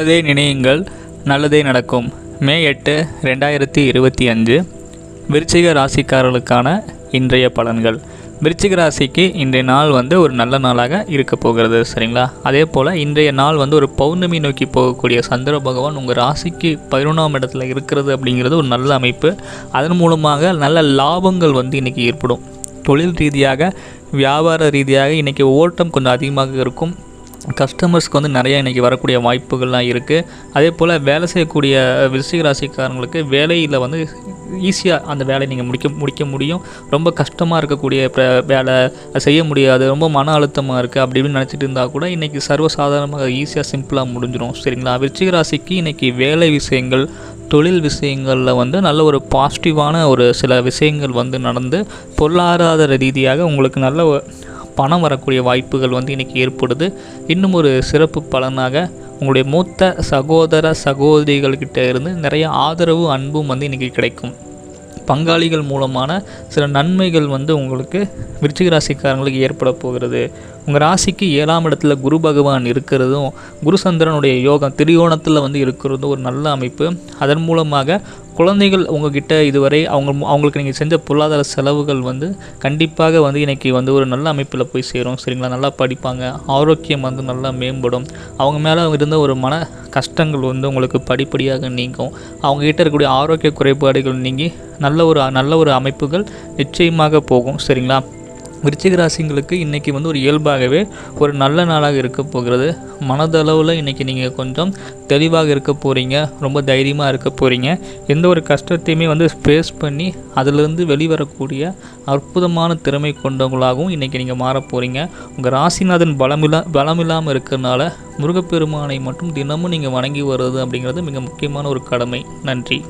நல்லதே நினையுங்கள் நல்லதே நடக்கும். மே எட்டு ரெண்டாயிரத்தி இருபத்தி அஞ்சு. விருச்சிக ராசிக்காரர்களுக்கான இன்றைய பலன்கள். விருச்சிக ராசிக்கு இன்றைய நாள் வந்து ஒரு நல்ல நாளாக இருக்க போகிறது சரிங்களா? அதே போல் இன்றைய நாள் வந்து ஒரு பௌர்ணமி நோக்கி போகக்கூடிய சந்திர பகவான் உங்கள் ராசிக்கு பதினொன்றாம் இடத்துல இருக்கிறது அப்படிங்கிறது ஒரு நல்ல அமைப்பு. அதன் மூலமாக நல்ல லாபங்கள் வந்து இன்றைக்கி ஏற்படும். தொழில் ரீதியாக வியாபார ரீதியாக இன்றைக்கி ஓட்டம் கொஞ்சம் அதிகமாக இருக்கும். கஸ்டமர்ஸ்க்கு வந்து நிறைய இன்றைக்கி வரக்கூடிய வாய்ப்புகள்லாம் இருக்குது அதே போல் வேலை செய்யக்கூடிய விருச்சிக ராசிக்காரங்களுக்கு வேலையில் வந்து ஈஸியாக அந்த வேலையை நீங்கள் முடிக்க முடிக்க முடியும். ரொம்ப கஷ்டமாக இருக்கக்கூடிய வேலை செய்ய முடியாது. ரொம்ப மன அழுத்தமாக இருக்குது அப்படி இப்படின்னு நினச்சிட்டு இருந்தால் கூட இன்றைக்கி சர்வசாதாரணமாக ஈஸியாக சிம்பிளாக முடிஞ்சிடும் சரிங்களா? விருச்சிகராசிக்கு இன்றைக்கி வேலை விஷயங்கள் தொழில் விஷயங்களில் வந்து நல்ல ஒரு பாசிட்டிவான ஒரு சில விஷயங்கள் வந்து நடந்து பொருளாதார ரீதியாக உங்களுக்கு நல்ல பணம் வரக்கூடிய வாய்ப்புகள் வந்து இன்றைக்கி ஏற்படுது. இன்னும் ஒரு சிறப்பு பலனாக உங்களுடைய மூத்த சகோதர சகோதரிகள்கிட்ட இருந்து நிறைய ஆதரவு அன்பும் வந்து இன்றைக்கி கிடைக்கும். பங்காளிகள் மூலமான சில நன்மைகள் வந்து உங்களுக்கு விருச்சிக ராசிக்காரங்களுக்கு ஏற்பட போகிறது. உங்கள் ராசிக்கு ஏழாம் இடத்துல குரு பகவான் இருக்கிறதும் குரு சந்திரனுடைய யோகம் திரியோணத்தில் வந்து இருக்கிறதும் ஒரு நல்ல அமைப்பு. அதன் மூலமாக குழந்தைகள் உங்ககிட்ட இதுவரை அவங்க அவங்களுக்கு நீங்கள் செஞ்ச பொருளாதார செலவுகள் வந்து கண்டிப்பாக வந்து இன்றைக்கி வந்து ஒரு நல்ல அமைப்பில் போய் சேரும். சரிங்களா? நல்லா படிப்பாங்க. ஆரோக்கியம் வந்து நல்லா மேம்படும். அவங்க மேலே இருந்த ஒரு மன கஷ்டங்கள் வந்து உங்களுக்கு படிப்படியாக நீங்கும். அவங்ககிட்ட இருக்கக்கூடிய ஆரோக்கிய குறைபாடுகள் நீங்கி நல்ல ஒரு நல்ல ஒரு அமைப்புகள் நிச்சயமாக போகும். சரிங்களா? விருச்சிக ராசிங்களுக்கு இன்றைக்கி வந்து ஒரு இயல்பாகவே ஒரு நல்ல நாளாக இருக்க போகிறது. மனதளவில் இன்றைக்கி நீங்கள் கொஞ்சம் தெளிவாக இருக்க போகிறீங்க ரொம்ப தைரியமாக இருக்க போகிறீங்க எந்த ஒரு கஷ்டத்தையுமே வந்து ஃபேஸ் பண்ணி அதிலிருந்து வெளிவரக்கூடிய அற்புதமான திறமை கொண்டவங்களாகவும் இன்றைக்கி நீங்கள் மாற போகிறீங்க உங்கள் ராசிநாதன் பலமில்லா பலமில்லாமல் இருக்கிறனால முருகப்பெருமானை மட்டும் தினமும் நீங்கள் வணங்கி வருவது அப்படிங்கிறது மிக முக்கியமான ஒரு கடமை. நன்றி.